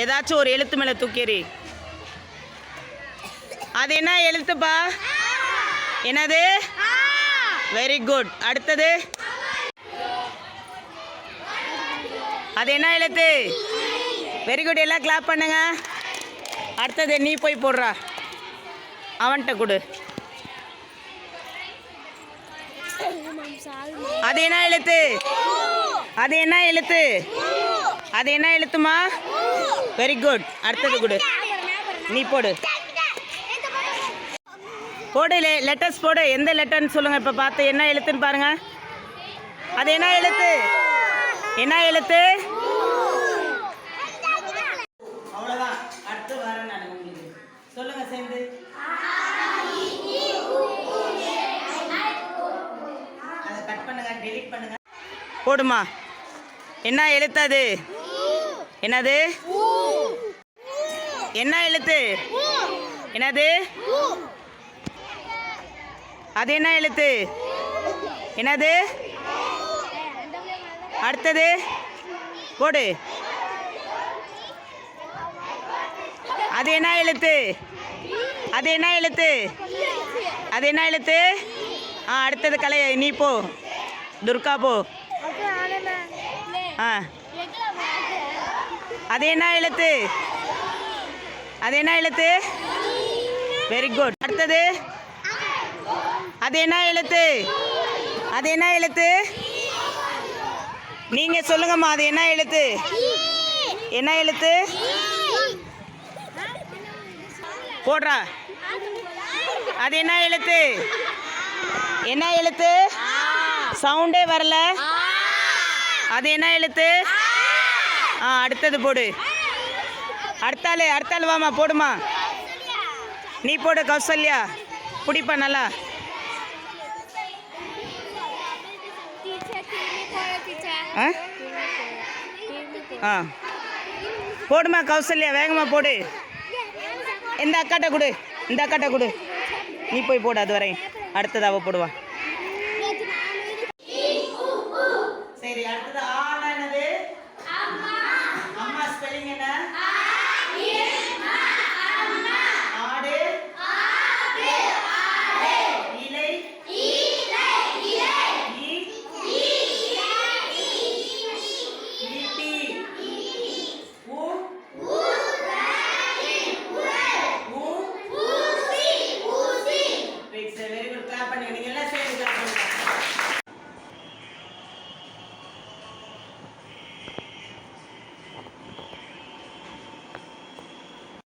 ஏதாச்சும் ஒரு எழுத்து மேலே தூக்கிடு. அது என்ன எழுத்துப்பா? என்னது? வெரி குட் அடுத்தது? அது என்ன எழுத்து? வெரி குட் எல்லாம் கிளாப் பண்ணுங்க. அடுத்தது நீ போய் போடுறா. அவன்கிட்ட கொடு. அது என்ன எழுத்து? அது என்ன எழுத்து? அது என்ன எழுத்துமா? வெரி குட் அடுத்தது குடு. நீ போடு. போடு லெட்டர்ஸ் போடு. எந்த லெட்டர்னு சொல்லுங்க இப்போ பார்த்து. என்ன எழுத்துன்னு பாருங்க. அது என்ன எழுத்து? என்ன எழுத்து? அவ்வளோதான் அடுத்து வரேன் நான் உங்களுக்கு. சொல்லுங்க சேர்ந்து. அதை கட் பண்ணுங்க பண்ணுங்க. போடுமா. என்ன எழுத்து அது? என்னது? என்ன எழுத்து? என்னது? அது என்ன எழுத்து? என்னது? அடுத்தது? போடு. அது என்ன எழுத்து? அது என்ன எழுத்து? அது என்ன எழுத்து? ஆ அடுத்தது கலை நீ போ. துர்கா போ. ஆ. அது என்ன எழுத்து? அது என்ன எழுத்து? வெரி குட் அடுத்தது? அது என்ன எழுத்து? அது என்ன எழுத்து? நீங்க சொல்லுங்கம்மா அது என்ன எழுத்து? என்ன எழுத்து? போடுறா. அது என்ன எழுத்து? என்ன எழுத்து? சவுண்டே வரல. அது என்ன எழுத்து? ஆ அடுத்தது போடு. அடுத்தாள் அடுத்தாள் வாமா போடுமா நீ போடு கௌசல்யா. பிடிப்பா நல்லா. ஆ? போடுமா கௌசல்யா வேகமாக போடு. இந்த அக்காட்ட கொடு இந்த அக்காட்ட கொடு. நீ போய் போடு அது வரையும். அடுத்ததாக போடுவா. சரி அடுத்ததா